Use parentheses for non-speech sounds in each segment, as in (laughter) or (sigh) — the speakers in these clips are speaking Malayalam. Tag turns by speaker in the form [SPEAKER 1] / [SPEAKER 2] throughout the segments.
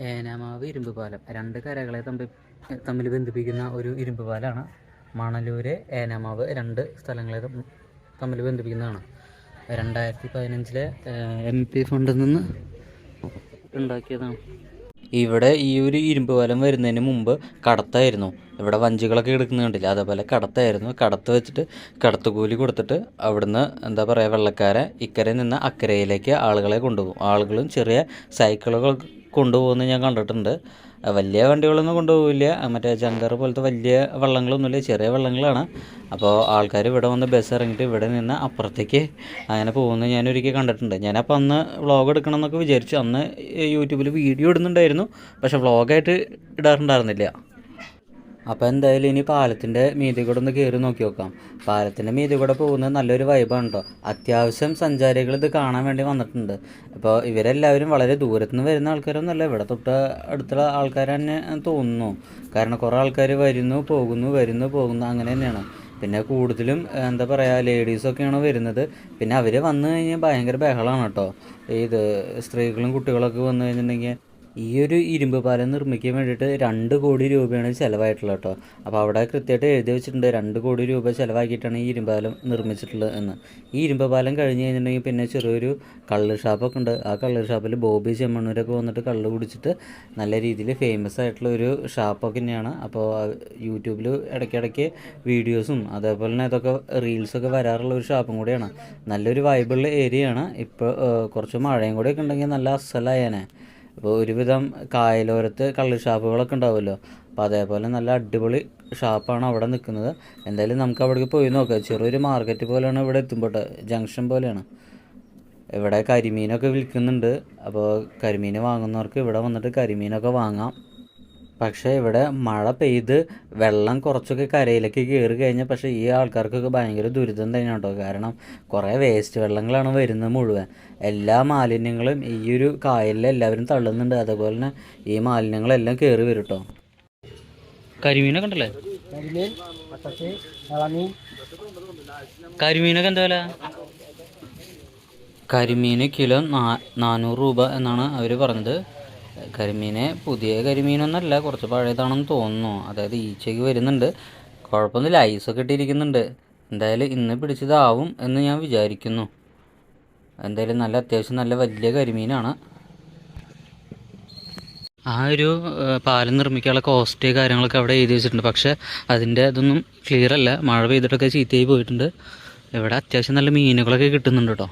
[SPEAKER 1] ഏനാമാവ് ഇരുമ്പ് പാലം രണ്ട് കരകളെ തമ്മിൽ തമ്മിൽ ബന്ധിപ്പിക്കുന്ന ഒരു ഇരുമ്പ് പാലമാണ് മണലൂര് ഏനാമാവ് രണ്ട് സ്ഥലങ്ങളെ തമ്മി- തമ്മിൽ ബന്ധിപ്പിക്കുന്നതാണ്. രണ്ടായിരത്തി പതിനഞ്ചിലെ എം പി ഫണ്ടിൽ നിന്ന് ഉണ്ടാക്കിയതാണ്. ഇവിടെ ഈ ഒരു ഇരുമ്പ് പാലം വരുന്നതിന് മുമ്പ് കടത്തായിരുന്നു. ഇവിടെ വഞ്ചികളൊക്കെ എടുക്കുന്ന കണ്ടില്ല? അതേപോലെ കടത്തായിരുന്നു. കടത്ത് വെച്ചിട്ട് കടത്ത് കൂലി കൊടുത്തിട്ട് അവിടുന്ന് എന്താ പറയുക വെള്ളക്കാരെ ഇക്കരയിൽ നിന്ന് അക്കരയിലേക്ക് ആളുകളെ കൊണ്ടുപോകും. ആളുകളും ചെറിയ സൈക്കിളുകൾ കൊണ്ടുപോകുന്നത് ഞാൻ കണ്ടിട്ടുണ്ട്. വലിയ വണ്ടികളൊന്നും കൊണ്ടുപോകില്ല. മറ്റേ ജങ്കർ പോലത്തെ വലിയ വള്ളങ്ങളൊന്നുമില്ല. ചെറിയ വള്ളങ്ങളാണ്. അപ്പോൾ ആൾക്കാർ ഇവിടെ വന്ന് ബസ് ഇറങ്ങിയിട്ട് ഇവിടെ നിന്ന് അപ്പുറത്തേക്ക് അങ്ങനെ പോകുന്നത് ഞാൻ ഒരിക്കൽ കണ്ടിട്ടുണ്ട്. ഞാനപ്പോൾ അന്ന് വ്ളോഗ് എടുക്കണം എന്നൊക്കെ വിചാരിച്ചു. അന്ന് യൂട്യൂബിൽ വീഡിയോ ഇടുന്നുണ്ടായിരുന്നു. പക്ഷേ വ്ളോഗായിട്ട് ഇടാറുണ്ടായിരുന്നില്ല. അപ്പോൾ എന്തായാലും ഇനി പാലത്തിന്റെ മീതി കൂടെ ഒന്ന് കയറി നോക്കി നോക്കാം. പാലത്തിന്റെ മീതി കൂടെ പോകുന്നത് നല്ലൊരു വൈബാണ് കേട്ടോ അത്യാവശ്യം സഞ്ചാരികൾ ഇത് കാണാൻ വേണ്ടി വന്നിട്ടുണ്ട്. അപ്പോൾ ഇവരെല്ലാവരും വളരെ ദൂരത്തു നിന്ന് വരുന്ന ആൾക്കാരൊന്നുമല്ല ഇവിടെ തൊട്ട് അടുത്തുള്ള ആൾക്കാർ തന്നെ തോന്നുന്നു. കാരണം കുറേ ആൾക്കാർ വരുന്നു പോകുന്നു വരുന്നു പോകുന്നു അങ്ങനെ തന്നെയാണ്. പിന്നെ കൂടുതലും എന്താ പറയുക ലേഡീസൊക്കെയാണ് വരുന്നത്. പിന്നെ അവർ വന്നു കഴിഞ്ഞാൽ ഭയങ്കര ബഹളമാണ് കേട്ടോ ഇത് സ്ത്രീകളും കുട്ടികളൊക്കെ വന്നു കഴിഞ്ഞിട്ടുണ്ടെങ്കിൽ ഈ ഒരു ഇരുമ്പ് പാലം നിർമ്മിക്കാൻ വേണ്ടിയിട്ട് രണ്ട് കോടി രൂപയാണ് ചിലവായിട്ടുള്ളത് കേട്ടോ. അപ്പോൾ അവിടെ കൃത്യമായിട്ട് എഴുതി വെച്ചിട്ടുണ്ട് രണ്ട് കോടി രൂപ ചിലവാക്കിയിട്ടാണ് ഈ ഇരുമ്പ് പാലം നിർമ്മിച്ചിട്ടുള്ളത് എന്ന്. ഈ ഇരുമ്പ് പാലം കഴിഞ്ഞ് കഴിഞ്ഞിട്ടുണ്ടെങ്കിൽ പിന്നെ ചെറിയൊരു കള്ള് ഷാപ്പൊക്കെ ഉണ്ട്. ആ കള്ള് ഷാപ്പിൽ ബോബി ചെമ്മണ്ണൂരൊക്കെ വന്നിട്ട് കള്ള് കുടിച്ചിട്ട് നല്ല രീതിയിൽ ഫേമസ് ആയിട്ടുള്ള ഒരു ഷാപ്പൊക്കെ തന്നെയാണ്. അപ്പോൾ യൂട്യൂബിൽ ഇടയ്ക്കിടയ്ക്ക് വീഡിയോസും അതേപോലെ തന്നെ ഇതൊക്കെ റീൽസൊക്കെ വരാറുള്ള ഒരു ഷാപ്പും കൂടിയാണ്. നല്ലൊരു വൈബിളുള്ള ഏരിയയാണ് ഇപ്പോൾ കുറച്ച് മഴയും കൂടെയൊക്കെ ഉണ്ടെങ്കിൽ നല്ല അസലായേനെ. അപ്പോൾ ഒരുവിധം കായലോരത്ത് കള്ള് ഷാപ്പുകളൊക്കെ ഉണ്ടാവുമല്ലോ. അപ്പോൾ അതേപോലെ നല്ല അടിപൊളി ഷാപ്പാണ് അവിടെ നിൽക്കുന്നത്. എന്തായാലും നമുക്ക് അവിടേക്ക് പോയി നോക്കാം. ചെറിയൊരു മാർക്കറ്റ് പോലെയാണ് ഇവിടെ എത്തുമ്പോട്ടെ ജംഗ്ഷൻ പോലെയാണ്. ഇവിടെ കരിമീനൊക്കെ വിൽക്കുന്നുണ്ട്. അപ്പോൾ കരിമീൻ വാങ്ങുന്നവർക്ക് ഇവിടെ വന്നിട്ട് കരിമീനൊക്കെ വാങ്ങാം. പക്ഷേ ഇവിടെ മഴ പെയ്ത് വെള്ളം കുറച്ചൊക്കെ കരയിലേക്ക് കയറി കഴിഞ്ഞാൽ പക്ഷേ ഈ ആൾക്കാർക്കൊക്കെ ഭയങ്കര ദുരിതം തന്നെയാണ് കേട്ടോ. കാരണം കുറേ വേസ്റ്റ് വെള്ളങ്ങളാണ് വരുന്നത് മുഴുവൻ. എല്ലാ മാലിന്യങ്ങളും ഈ ഒരു കായലിൽ എല്ലാവരും തള്ളുന്നുണ്ട്. അതുപോലെ തന്നെ ഈ മാലിന്യങ്ങളെല്ലാം കയറി വരും കേട്ടോ. കരിമീനൊക്കെ ഉണ്ടല്ലേ? കരിമീനൊക്കെ എന്താ വില? കരിമീന് കിലോ നാ നാനൂറ് രൂപ എന്നാണ് അവർ പറഞ്ഞത്. കരിമീന് പുതിയ കരിമീനൊന്നല്ല കുറച്ച് പഴയതാണെന്ന് തോന്നുന്നു. അതായത് ഈച്ചയ്ക്ക് വരുന്നുണ്ട്. കുഴപ്പമൊന്നുമില്ല ഐസൊക്കെ ഇട്ടിരിക്കുന്നുണ്ട്. എന്തായാലും ഇന്ന് പിടിച്ചതാവും എന്ന് ഞാൻ വിചാരിക്കുന്നു. എന്തായാലും നല്ല അത്യാവശ്യം നല്ല വലിയ കരിമീനാണ്. ആ ഒരു പാലം നിർമ്മിക്കാനുള്ള കോസ്റ്റ് കാര്യങ്ങളൊക്കെ അവിടെ എഴുതി വെച്ചിട്ടുണ്ട്. പക്ഷേ അതിന്റെ അതൊന്നും ക്ലിയർ അല്ല. മഴ പെയ്തിട്ടൊക്കെ ചീത്തയായി പോയിട്ടുണ്ട്. ഇവിടെ അത്യാവശ്യം നല്ല മീനുകളൊക്കെ കിട്ടുന്നുണ്ട് കേട്ടോ.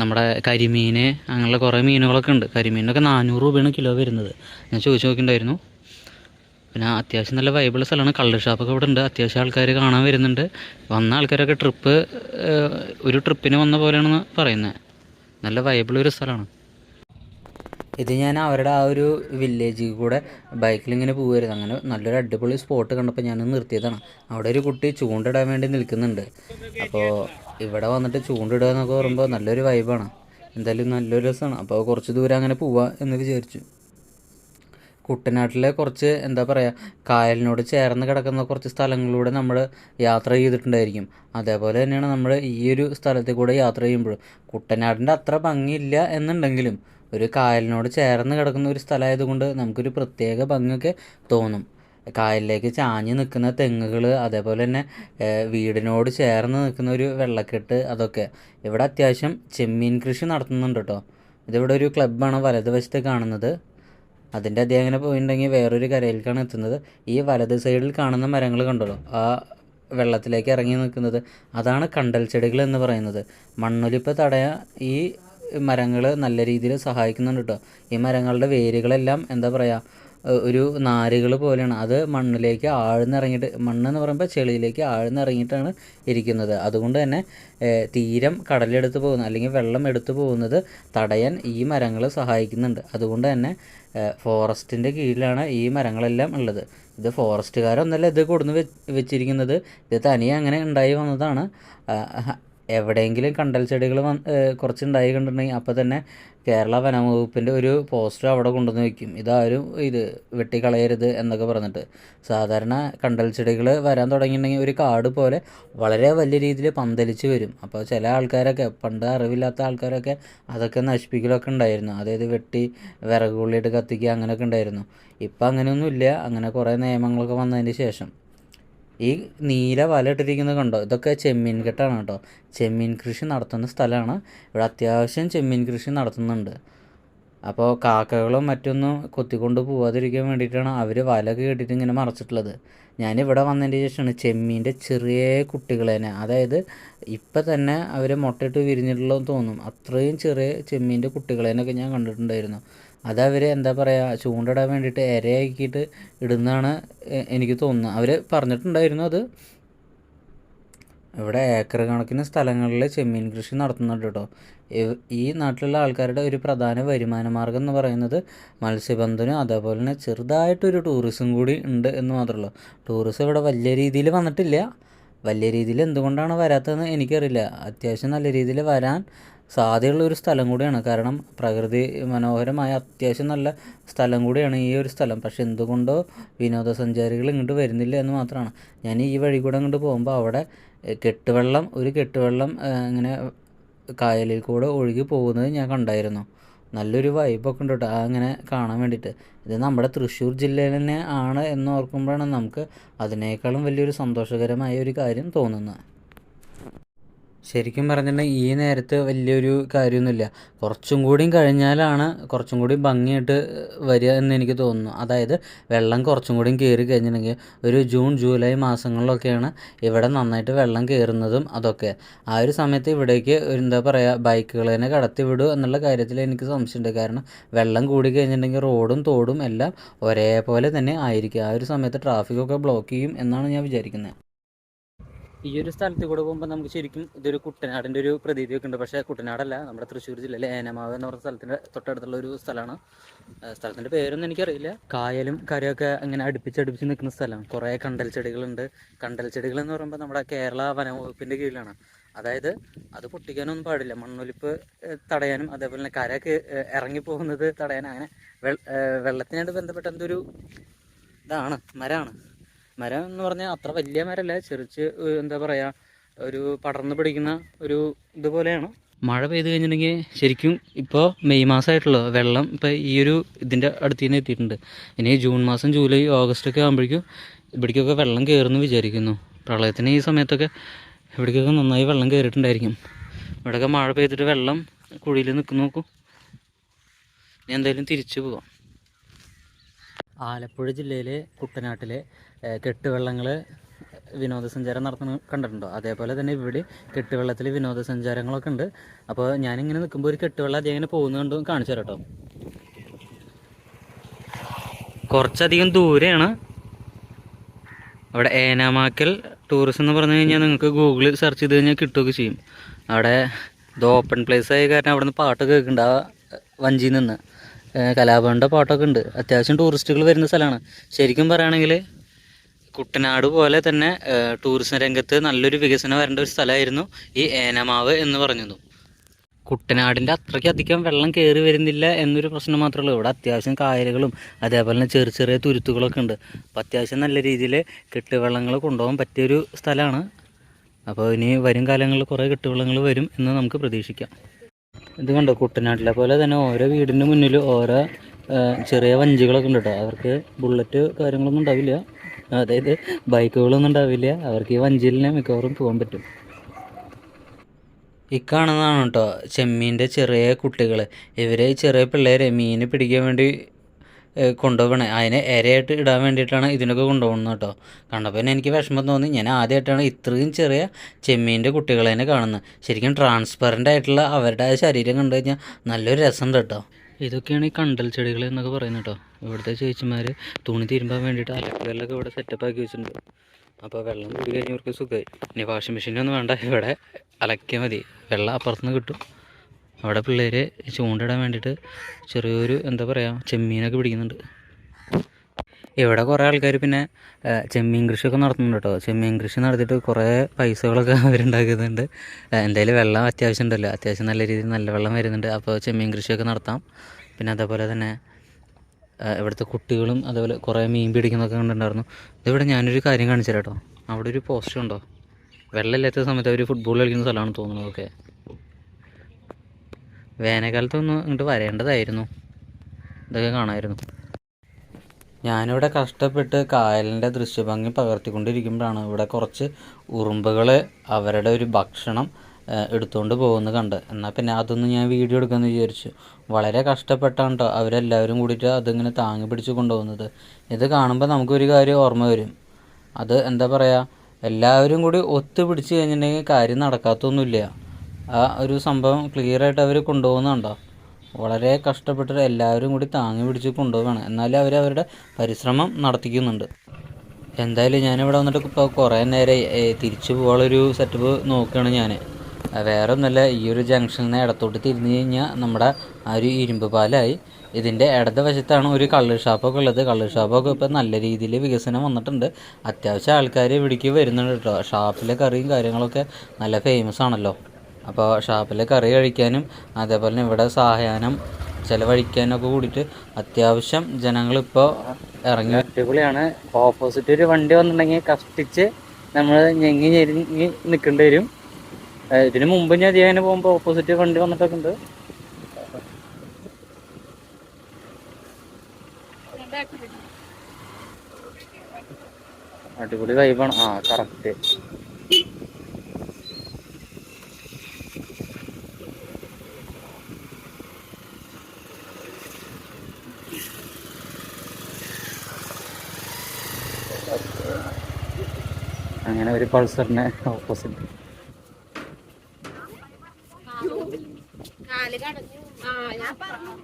[SPEAKER 1] നമ്മുടെ കരിമീൻ അങ്ങനെയുള്ള കുറേ മീനുകളൊക്കെ ഉണ്ട്. കരിമീനൊക്കെ നാനൂറ് രൂപയാണ് കിലോ വരുന്നത്. ഞാൻ ചോദിച്ചു നോക്കിയിട്ടുണ്ടായിരുന്നു. പിന്നെ അത്യാവശ്യം നല്ല വൈബിൾ സ്ഥലമാണ്. കള്ള് ഷാപ്പൊക്കെ ഇവിടെ ഉണ്ട്. അത്യാവശ്യം ആൾക്കാർ കാണാൻ വരുന്നുണ്ട്. വന്ന ആൾക്കാരൊക്കെ ട്രിപ്പ് ഒരു ട്രിപ്പിന് വന്ന പോലെയാണെന്ന് പറയുന്നത് നല്ല വൈബിൾ ഒരു സ്ഥലമാണ്. ഇത് ഞാൻ അവരുടെ ആ ഒരു വില്ലേജിൽ കൂടെ ബൈക്കിൽ ഇങ്ങനെ പോകുമായിരുന്നു അങ്ങനെ നല്ലൊരു അടിപൊളി സ്പോട്ട് കണ്ടപ്പോൾ ഞാൻ നിർത്തിയതാണ്. അവിടെ ഒരു കുട്ടി ചൂണ്ടിടാൻ വേണ്ടി നിൽക്കുന്നുണ്ട്. അപ്പോൾ ഇവിടെ വന്നിട്ട് ചൂണ്ടിടുക എന്നൊക്കെ പറയുമ്പോൾ നല്ലൊരു വൈബാണ് എന്തായാലും നല്ലൊരു രസമാണ് അപ്പോൾ കുറച്ച് ദൂരം അങ്ങനെ പോവാ എന്ന് വിചാരിച്ചു. കുട്ടനാട്ടിലെ കുറച്ച് എന്താ പറയുക കായലിനോട് ചേർന്ന് കിടക്കുന്ന കുറച്ച് സ്ഥലങ്ങളിലൂടെ നമ്മൾ യാത്ര ചെയ്തിട്ടുണ്ടായിരിക്കും. അതേപോലെ തന്നെയാണ് നമ്മൾ ഈ ഒരു സ്ഥലത്തിൽ കൂടെ യാത്ര ചെയ്യുമ്പോഴും. കുട്ടനാടിന്റെ അത്ര ഭംഗിയില്ല എന്നുണ്ടെങ്കിലും ഒരു കായലിനോട് ചേർന്ന് കിടക്കുന്ന ഒരു സ്ഥലമായതുകൊണ്ട് നമുക്കൊരു പ്രത്യേക ഭംഗിയൊക്കെ തോന്നും. കായലിലേക്ക് ചാഞ്ഞ് നിൽക്കുന്ന തെങ്ങുകൾ അതേപോലെ തന്നെ വീടിനോട് ചേർന്ന് നിൽക്കുന്ന ഒരു വെള്ളക്കെട്ട് അതൊക്കെ. ഇവിടെ അത്യാവശ്യം ചെമ്മീൻ കൃഷി നടത്തുന്നുണ്ട് കേട്ടോ. ഇതിവിടെ ഒരു ക്ലബ്ബാണ് വലതുവശത്ത് കാണുന്നത്. അതിന്റെ അധികം അങ്ങനെ പോയിട്ടുണ്ടെങ്കിൽ വേറൊരു കരയിലേക്കാണ് എത്തുന്നത്. ഈ വലത് സൈഡിൽ കാണുന്ന മരങ്ങൾ കണ്ടല്ലോ ആ വെള്ളത്തിലേക്ക് ഇറങ്ങി നിൽക്കുന്നത്. അതാണ് കണ്ടൽ ചെടികൾ എന്ന് പറയുന്നത്. മണ്ണൊലിപ്പ് തടയാൻ ഈ മരങ്ങൾ നല്ല രീതിയിൽ സഹായിക്കുന്നുണ്ട് കേട്ടോ ഈ മരങ്ങളുടെ വേരുകളെല്ലാം എന്താ പറയുക ഒരു നാരുകൾ പോലെയാണ്. അത് മണ്ണിലേക്ക് ആഴ്ന്നിറങ്ങിയിട്ട് മണ്ണെന്ന് പറയുമ്പോൾ ചെളിയിലേക്ക് ആഴ്ന്നിറങ്ങിയിട്ടാണ് ഇരിക്കുന്നത്. അതുകൊണ്ട് തന്നെ തീരം കടലെടുത്ത് പോകുന്ന അല്ലെങ്കിൽ വെള്ളം എടുത്തു പോകുന്നത് തടയാൻ ഈ മരങ്ങൾ സഹായിക്കുന്നുണ്ട്. അതുകൊണ്ട് തന്നെ ഫോറസ്റ്റിന്റെ കീഴിലാണ് ഈ മരങ്ങളെല്ലാം ഉള്ളത്. ഇത് ഫോറസ്റ്റുകാരൊന്നല്ല ഇത് കൊടുന്ന് വെച്ചിരിക്കുന്നത്. ഇത് തനിയെ അങ്ങനെ ഉണ്ടായി വന്നതാണ്. എവിടെയെങ്കിലും കണ്ടൽ ചെടികൾ കുറച്ച് ഉണ്ടായി കണ്ടിട്ടുണ്ടെങ്കിൽ അപ്പോൾ തന്നെ കേരള വനംവകുപ്പിന്റെ ഒരു പോസ്റ്റർ അവിടെ കൊണ്ടുവന്ന് വയ്ക്കും ഇതാരും ഇത് വെട്ടിക്കളയരുത് എന്നൊക്കെ പറഞ്ഞിട്ട്. സാധാരണ കണ്ടൽ ചെടികൾ വരാൻ തുടങ്ങിയിട്ടുണ്ടെങ്കിൽ ഒരു കാട് പോലെ വളരെ വലിയ രീതിയിൽ പന്തലിച്ച് വരും. അപ്പോൾ ചില ആൾക്കാരൊക്കെ പണ്ട് അറിവില്ലാത്ത ആൾക്കാരൊക്കെ അതൊക്കെ നശിപ്പിക്കലൊക്കെ ഉണ്ടായിരുന്നു. അതായത് വെട്ടി വിറകുള്ളിയിട്ട് കത്തിക്കുക അങ്ങനെയൊക്കെ ഉണ്ടായിരുന്നു. ഇപ്പം അങ്ങനെയൊന്നുമില്ല അങ്ങനെ കുറേ നിയമങ്ങളൊക്കെ വന്നതിന് ശേഷം. ഈ നീല വല ഇട്ടിരിക്കുന്നത് കണ്ടോ? ഇതൊക്കെ ചെമ്മീൻ കെട്ടാണ് കേട്ടോ. ചെമ്മീൻ കൃഷി നടത്തുന്ന സ്ഥലമാണ്. ഇവിടെ അത്യാവശ്യം ചെമ്മീൻ കൃഷി നടത്തുന്നുണ്ട്. അപ്പോൾ കാക്കകളും മറ്റൊന്നും കൊത്തിക്കൊണ്ട് പോവാതിരിക്കാൻ വേണ്ടിയിട്ടാണ് അവർ വല കെട്ടിയിട്ട് ഇങ്ങനെ മറച്ചിട്ടുള്ളത്. ഞാനിവിടെ വന്നതിന് ശേഷമാണ് ചെമ്മീന്റെ ചെറിയ കുട്ടികളേനെ അതായത് ഇപ്പം തന്നെ അവർ മുട്ടയിട്ട് വിരിഞ്ഞിട്ടുള്ളതെന്ന് തോന്നും. അത്രയും ചെറിയ ചെമ്മീന്റെ കുട്ടികളേനൊക്കെ ഞാൻ കണ്ടിട്ടുണ്ടായിരുന്നു. അതവർ എന്താ പറയുക ചൂണ്ടിടാൻ വേണ്ടിയിട്ട് ഇരയാക്കിയിട്ട് ഇടുന്നതാണ് എനിക്ക് തോന്നുന്നത്. അവർ പറഞ്ഞിട്ടുണ്ടായിരുന്നു അത്. ഇവിടെ ഏക്കർ കണക്കിന് സ്ഥലങ്ങളിൽ ചെമ്മീൻ കൃഷി നടത്തുന്നുണ്ട് കേട്ടോ. ഈ നാട്ടിലുള്ള ആൾക്കാരുടെ ഒരു പ്രധാന വരുമാന മാർഗം എന്ന് പറയുന്നത് മത്സ്യബന്ധനം അതേപോലെ തന്നെ ചെറുതായിട്ടൊരു ടൂറിസം കൂടി ഉണ്ട് എന്ന് മാത്രമല്ല ടൂറിസം ഇവിടെ വലിയ രീതിയിൽ വന്നിട്ടില്ല. വലിയ രീതിയിൽ എന്തുകൊണ്ടാണ് വരാത്തതെന്ന് എനിക്കറിയില്ല. അത്യാവശ്യം നല്ല രീതിയിൽ വരാൻ സാധ്യതയുള്ള ഒരു സ്ഥലം കൂടിയാണ്. കാരണം പ്രകൃതി മനോഹരമായ അത്യാവശ്യം നല്ല സ്ഥലം കൂടിയാണ് ഈ ഒരു സ്ഥലം. പക്ഷെ എന്തുകൊണ്ടോ വിനോദസഞ്ചാരികൾ ഇങ്ങോട്ട് വരുന്നില്ല എന്ന് മാത്രമാണ്. ഞാൻ ഈ വഴി കൂടെ അങ്ങോട്ട് പോകുമ്പോൾ അവിടെ കെട്ടുവെള്ളം ഒരു കെട്ടുവെള്ളം ഇങ്ങനെ കായലിൽ കൂടെ ഒഴുകി പോകുന്നത് ഞാൻ കണ്ടായിരുന്നു. നല്ലൊരു വൈബൊക്കെ ഉണ്ട് കേട്ടോ അങ്ങനെ കാണാൻ വേണ്ടിയിട്ട്. ഇത് നമ്മുടെ തൃശ്ശൂർ ജില്ലയിൽ തന്നെ ആണ് എന്ന് ഓർക്കുമ്പോഴാണ് നമുക്ക് അതിനേക്കാളും വലിയൊരു സന്തോഷകരമായ ഒരു കാര്യം തോന്നുന്നത്. ശരിക്കും പറഞ്ഞിട്ടുണ്ടെങ്കിൽ ഈ നേരത്ത് വലിയൊരു കാര്യമൊന്നുമില്ല. കുറച്ചും കൂടിയും കഴിഞ്ഞാലാണ് കുറച്ചും കൂടി ഭംഗിയായിട്ട് വരിക എന്ന് എനിക്ക് തോന്നുന്നു. അതായത് വെള്ളം കുറച്ചും കൂടിയും കയറി കഴിഞ്ഞിട്ടുണ്ടെങ്കിൽ ഒരു ജൂൺ ജൂലൈ മാസങ്ങളിലൊക്കെയാണ് ഇവിടെ നന്നായിട്ട് വെള്ളം കയറുന്നതും അതൊക്കെ. ആ ഒരു സമയത്ത് ഇവിടേക്ക് എന്താ പറയുക ബൈക്കുകൾ തന്നെ കടത്തി വിടും എന്നുള്ള കാര്യത്തിൽ എനിക്ക് സംശയമുണ്ട്. കാരണം വെള്ളം കൂടി കഴിഞ്ഞിട്ടുണ്ടെങ്കിൽ റോഡും തോടും എല്ലാം ഒരേപോലെ തന്നെ ആയിരിക്കും. ആ ഒരു സമയത്ത് ട്രാഫിക്കൊക്കെ ബ്ലോക്ക് ചെയ്യും എന്നാണ് ഞാൻ വിചാരിക്കുന്നത്. ഈ ഒരു സ്ഥലത്ത് കൂടെ പോകുമ്പോൾ നമുക്ക് ശരിക്കും ഇതൊരു കുട്ടനാടിന്റെ ഒരു പ്രതീതിയൊക്കെ ഉണ്ട് പക്ഷേ കുട്ടനാടല്ല നമ്മുടെ തൃശ്ശൂർ ജില്ലയിലെ ഏനമാവ് എന്ന് പറഞ്ഞ സ്ഥലത്തിന്റെ തൊട്ടടുത്തുള്ള ഒരു സ്ഥലമാണ്. സ്ഥലത്തിന്റെ പേരൊന്നും എനിക്കറിയില്ല. കായലും കരയൊക്കെ അങ്ങനെ അടുപ്പിച്ചടുപ്പിച്ച് നിൽക്കുന്ന സ്ഥലമാണ്. കുറേ കണ്ടൽ ചെടികളുണ്ട്. കണ്ടൽ ചെടികൾ എന്ന് പറയുമ്പോൾ നമ്മുടെ കേരള വനവകുപ്പിന്റെ കീഴിലാണ്. അതായത് അത് പൊട്ടിക്കാനൊന്നും പാടില്ല. മണ്ണൊലിപ്പ് തടയാനും അതേപോലെ തന്നെ കരയൊക്കെ ഇറങ്ങിപ്പോകുന്നത് തടയാനും അങ്ങനെ വെള്ളത്തിനായിട്ട് ബന്ധപ്പെട്ട എന്തൊരു ഇതാണ് മരമാണ് മരം എന്ന് പറഞ്ഞാൽ അത്ര വലിയ മരമല്ല ചെറിച്ച് എന്താ പറയുക ഒരു പടർന്ന് പിടിക്കുന്ന ഒരു ഇതുപോലെയാണ് മഴ പെയ്ത് കഴിഞ്ഞിട്ടുണ്ടെങ്കിൽ ശരിക്കും ഇപ്പോൾ മെയ് മാസമായിട്ടുള്ളൂ വെള്ളം ഇപ്പോൾ ഈ ഒരു ഇതിന്റെ അടുത്ത് തന്നെ എത്തിയിട്ടുണ്ട്. ഇനി ജൂൺ മാസം ജൂലൈ ഓഗസ്റ്റ് ഒക്കെ ആകുമ്പോഴേക്കും ഇവിടേക്കൊക്കെ വെള്ളം കയറുമെന്ന് വിചാരിക്കുന്നു. പ്രളയത്തിന് ഈ സമയത്തൊക്കെ ഇവിടേക്കൊക്കെ നന്നായി വെള്ളം കയറിയിട്ടുണ്ടായിരിക്കും ഇവിടെയൊക്കെ മഴ പെയ്തിട്ട് വെള്ളം കുഴിയിൽ നിൽക്കുന്നു നോക്കൂ. ഞാൻ എന്തായാലും തിരിച്ചു പോവാം. ആലപ്പുഴ ജില്ലയിലെ കുട്ടനാട്ടിലെ കെട്ടുവെള്ളങ്ങൾ വിനോദസഞ്ചാരം നടത്തുന്ന കണ്ടിട്ടുണ്ടോ? അതേപോലെ തന്നെ ഇവിടെ കെട്ടുവെള്ളത്തിൽ വിനോദസഞ്ചാരങ്ങളൊക്കെ ഉണ്ട്. അപ്പോൾ ഞാനിങ്ങനെ നിൽക്കുമ്പോൾ ഒരു കെട്ടുവെള്ളം അധികം ഇങ്ങനെ പോകുന്നത് കണ്ടും കാണിച്ചു കേട്ടോ കുറച്ചധികം ദൂരെയാണ്. അവിടെ ഏനാമാക്കൽ ടൂറിസം എന്ന് പറഞ്ഞു കഴിഞ്ഞാൽ നിങ്ങൾക്ക് ഗൂഗിളിൽ സെർച്ച് ചെയ്ത് കഴിഞ്ഞാൽ കിട്ടുകയൊക്കെ ചെയ്യും. അവിടെ ഇത് ഓപ്പൺ പ്ലേസ് ആയ കാരണം അവിടെ നിന്ന് പാട്ട് കേൾക്കുന്നുണ്ട് ആ വഞ്ചിയിൽ നിന്ന്. കലാഭവന്റെ പാട്ടൊക്കെ ഉണ്ട്. അത്യാവശ്യം ടൂറിസ്റ്റുകൾ വരുന്ന സ്ഥലമാണ് ശരിക്കും പറയുകയാണെങ്കിൽ കുട്ടനാട് പോലെ തന്നെ ടൂറിസം രംഗത്ത് നല്ലൊരു വികസനം വരേണ്ട ഒരു സ്ഥലമായിരുന്നു ഈ ഏനമാവ് എന്ന് പറഞ്ഞത്. കുട്ടനാടിന്റെ അത്രയ്ക്ക് അധികം വെള്ളം കയറി വരുന്നില്ല എന്നൊരു പ്രശ്നം മാത്രമേ ഉള്ളൂ. ഇവിടെ അത്യാവശ്യം കായലുകളും അതേപോലെ തന്നെ ചെറിയ ചെറിയ തുരുത്തുകളൊക്കെ ഉണ്ട്. അപ്പോൾ അത്യാവശ്യം നല്ല രീതിയിൽ കെട്ടുവെള്ളങ്ങൾ കൊണ്ടുപോകാൻ പറ്റിയൊരു സ്ഥലമാണ്. അപ്പോൾ ഇനി വരും കാലങ്ങളിൽ കുറേ കെട്ടുവെള്ളങ്ങൾ വരും എന്ന് നമുക്ക് പ്രതീക്ഷിക്കാം. ഇത് കണ്ടോ കുട്ടനാട്ടിലെ പോലെ തന്നെ ഓരോ വീടിന്റെ മുന്നിൽ ഓരോ ചെറിയ വഞ്ചികളൊക്കെ ഉണ്ട് കേട്ടോ അവർക്ക് ബുള്ളറ്റ് കാര്യങ്ങളൊന്നും ഉണ്ടാവില്ല. അതായത് ബൈക്കുകളൊന്നും ഉണ്ടാവില്ല. അവർക്ക് ഈ വഞ്ചിയിൽ മിക്കവാറും പോകാൻ പറ്റും. ഇക്കാണുന്നതാണ് കേട്ടോ ചെമ്മീന്റെ ചെറിയ കുട്ടികൾ ഇവരെ ചെറിയ പിള്ളേരെ മീൻ പിടിക്കാൻ വേണ്ടി കൊണ്ടുപോകണേ. അതിനെ ഇരയായിട്ട് ഇടാൻ വേണ്ടിയിട്ടാണ് ഇതിനൊക്കെ കൊണ്ടുപോകുന്നത് കേട്ടോ. കണ്ടപ്പോൾ തന്നെ എനിക്ക് വിഷമം തോന്നി. ഞാൻ ആദ്യമായിട്ടാണ് ഇത്രയും ചെറിയ ചെമ്മീന്റെ കുട്ടികളെ തന്നെ കാണുന്നത്. ശരിക്കും ട്രാൻസ്പെറന്റ് ആയിട്ടുള്ള അവരുടെ ശരീരം കണ്ടു കഴിഞ്ഞാൽ നല്ലൊരു രസമുണ്ട് കേട്ടോ. ഇതൊക്കെയാണ് ഈ കണ്ടൽ ചെടികൾ എന്നൊക്കെ പറയുന്നത് കേട്ടോ. ഇവിടുത്തെ ചേച്ചിമാർ തുണി തിരുമ്പാൻ വേണ്ടിയിട്ട് അലക്കുകളിലൊക്കെ ഇവിടെ സെറ്റപ്പ് ആക്കി വെച്ചിട്ടുണ്ട്. അപ്പോൾ വെള്ളം കൂടി കഴിഞ്ഞവർക്ക് സുഖമായി ഇനി വാഷിംഗ് മെഷീനൊന്നും വേണ്ട. ഇവിടെ അലക്കിയാൽ മതി. വെള്ളം അപ്പുറത്തുനിന്ന് കിട്ടും. അവിടെ പിള്ളേർ ചൂണ്ടിടാൻ വേണ്ടിയിട്ട് ചെറിയൊരു എന്താ പറയുക ചെമ്മീനൊക്കെ പിടിക്കുന്നുണ്ട്. ഇവിടെ കുറേ ആൾക്കാർ പിന്നെ ചെമ്മീൻ കൃഷിയൊക്കെ നടത്തുന്നുണ്ട് കേട്ടോ ചെമ്മീൻ കൃഷി നടത്തിയിട്ട് കുറേ പൈസകളൊക്കെ (laughs) അവരുണ്ടാക്കുന്നുണ്ട്. എന്തായാലും വെള്ളം അത്യാവശ്യം ഉണ്ടല്ലോ. അത്യാവശ്യം നല്ല രീതിയിൽ നല്ല വെള്ളം വരുന്നുണ്ട്. അപ്പോൾ ചെമ്മീൻ കൃഷിയൊക്കെ നടത്താം. പിന്നെ അതേപോലെ തന്നെ ഇവിടുത്തെ കുട്ടികളും അതേപോലെ കുറേ മീൻ പിടിക്കുന്നതൊക്കെ കണ്ടിട്ടുണ്ടായിരുന്നു. ഇതിവിടെ ഞാനൊരു കാര്യം കാണിച്ചു കേട്ടോ അവിടെ ഒരു പോസ്റ്റ് ഉണ്ടോ? വെള്ളമില്ലാത്ത സമയത്ത് അവർ ഫുട്ബോൾ കളിക്കുന്ന സ്ഥലമാണ് തോന്നുന്നത് ഓക്കെ. വേനൽക്കാലത്തൊന്ന് ഇങ്ങോട്ട് വരേണ്ടതായിരുന്നു. ഇതൊക്കെ കാണാമായിരുന്നു ഞാനിവിടെ കഷ്ടപ്പെട്ട് കായലിന്റെ ദൃശ്യഭംഗി പകർത്തിക്കൊണ്ടിരിക്കുമ്പോഴാണ് ഇവിടെ കുറച്ച് ഉറുമ്പുകൾ അവരുടെ ഒരു ഭക്ഷണം എടുത്തുകൊണ്ട് പോകുന്നത് കണ്ട്. എന്നാൽ പിന്നെ അതൊന്നും ഞാൻ വീഡിയോ എടുക്കാമെന്ന് വിചാരിച്ചു. വളരെ കഷ്ടപ്പെട്ടാണ് കേട്ടോ അവരെല്ലാവരും കൂടിയിട്ട് അതിങ്ങനെ താങ്ങി പിടിച്ച് കൊണ്ടുപോകുന്നത്. ഇത് കാണുമ്പോൾ നമുക്കൊരു കാര്യം ഓർമ്മ വരും. അത് എന്താ പറയുക എല്ലാവരും കൂടി ഒത്തുപിടിച്ച് കഴിഞ്ഞിട്ടുണ്ടെങ്കിൽ കാര്യം നടക്കാത്തൊന്നുമില്ല. ആ ഒരു സംഭവം ക്ലിയർ ആയിട്ട് അവർ കൊണ്ടുപോകുന്നുണ്ടോ? വളരെ കഷ്ടപ്പെട്ടിട്ട് എല്ലാവരും കൂടി താങ്ങി പിടിച്ച് കൊണ്ടുപോവുകയാണ്. എന്നാലും അവർ അവരുടെ പരിശ്രമം നടത്തിക്കുന്നുണ്ട്. എന്തായാലും ഞാനിവിടെ വന്നിട്ട് ഇപ്പോൾ കുറേ നേരം തിരിച്ചു പോകാനുള്ളൊരു സെറ്റപ്പ് നോക്കുകയാണ് ഞാൻ വേറെ ഒന്നല്ല ഈ ഒരു ജംഗ്ഷനിൽ നിന്ന് ഇടത്തോട്ട് തിരിഞ്ഞു കഴിഞ്ഞാൽ നമ്മുടെ ആ ഒരു ഇരുമ്പ് പാലായി. ഇതിന്റെ ഇടത് വശത്താണ് ഒരു കള്ള് ഷാപ്പൊക്കെ ഉള്ളത്. കള്ള് ഷാപ്പൊക്കെ ഇപ്പോൾ നല്ല രീതിയിൽ വികസനം വന്നിട്ടുണ്ട്. അത്യാവശ്യം ആൾക്കാർ ഇവിടേക്ക് വരുന്നുണ്ട് കേട്ടോ. ഷാപ്പിലെ കറിയും കാര്യങ്ങളൊക്കെ നല്ല ഫേമസ് ആണല്ലോ. അപ്പോൾ ഷാപ്പിലെ കറി കഴിക്കാനും അതേപോലെ തന്നെ ഇവിടെ സഹായനം ചിലവഴിക്കാനൊക്കെ കൂടിയിട്ട് അത്യാവശ്യം ജനങ്ങളിപ്പോൾ ഇറങ്ങി അടിപൊളിയാണ്. ഓപ്പോസിറ്റ് ഒരു വണ്ടി വന്നിട്ടുണ്ടെങ്കിൽ കഷ്ടിച്ച് നമ്മൾ ഞെങ്ങി ഞെരിഞ്ഞ് നിൽക്കേണ്ടി വരും. ഇതിന് മുമ്പ് ഞാൻ ചെയ്യാൻ പോകുമ്പോൾ ഓപ്പോസിറ്റ് വണ്ടി വന്നിട്ടൊക്കെ ഉണ്ട്. അടിപൊളി വൈബാണ് ആ കറക്റ്റ് അങ്ങനെ ഒരു പൾസറിന് ഓപ്പോസിറ്റ്
[SPEAKER 2] കാൽ കടഞ്ഞു ആ ഞാൻ പറഞ്ഞു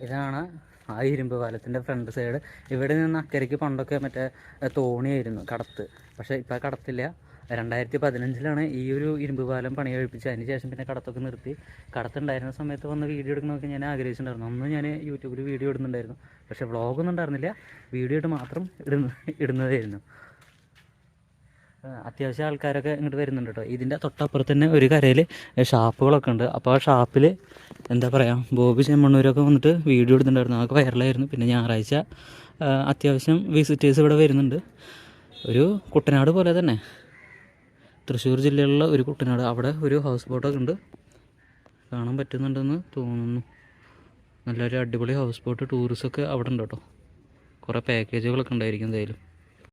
[SPEAKER 1] ഇതാണ് ആ ഇരുമ്പ് പാലത്തിന്റെ ഫ്രണ്ട് സൈഡ് ഇവിടെ നിന്ന് അക്കരയ്ക്ക് പണ്ടൊക്കെ മറ്റേ തോണിയായിരുന്നു കടത്ത്. പക്ഷേ ഇപ്പോൾ കടത്തില്ല. രണ്ടായിരത്തി പതിനഞ്ചിലാണ് ഈ ഒരു ഇരുമ്പ് പാലം പണി കഴിപ്പിച്ചത്. അതിന് ശേഷം പിന്നെ കടത്തൊക്കെ നിർത്തി. കടത്തുണ്ടായിരുന്ന സമയത്ത് വന്ന് വീഡിയോ എടുക്കണമൊക്കെ ഞാൻ ആഗ്രഹിച്ചിട്ടുണ്ടായിരുന്നു. അന്ന് ഞാൻ യൂട്യൂബിൽ വീഡിയോ ഇടുന്നുണ്ടായിരുന്നു. പക്ഷേ വ്ളോഗൊന്നും ഉണ്ടായിരുന്നില്ല. വീഡിയോ ഇട്ട് മാത്രം ഇടുന്ന ഇടുന്നതായിരുന്നു. അത്യാവശ്യം ആൾക്കാരൊക്കെ ഇങ്ങോട്ട് വരുന്നുണ്ട് കേട്ടോ. ഇതിന്റെ തൊട്ടപ്പുറത്ത് തന്നെ ഒരു കരയിൽ ഷാപ്പുകളൊക്കെ ഉണ്ട്. അപ്പോൾ ആ ഷാപ്പിൽ എന്താ പറയുക ബോബി ചെമ്മണ്ണൂരൊക്കെ വന്നിട്ട് വീഡിയോ എടുത്തിട്ടുണ്ടായിരുന്നു. അതൊക്കെ വൈറലായിരുന്നു പിന്നെ ഞായറാഴ്ച അത്യാവശ്യം വിസിറ്റേഴ്സ് ഇവിടെ വരുന്നുണ്ട്. ഒരു കുട്ടനാട് പോലെ തന്നെ. തൃശ്ശൂർ ജില്ലയിലുള്ള ഒരു കുട്ടനാട്. അവിടെ ഒരു ഹൗസ് ബോട്ടൊക്കെ ഉണ്ട്. കാണാൻ പറ്റുന്നുണ്ടെന്ന് തോന്നുന്നു. നല്ലൊരു അടിപൊളി ഹൗസ് ബോട്ട് ടൂറിസൊക്കെ അവിടെ ഉണ്ട് കേട്ടോ. കുറേ പാക്കേജുകളൊക്കെ ഉണ്ടായിരിക്കും എന്തായാലും.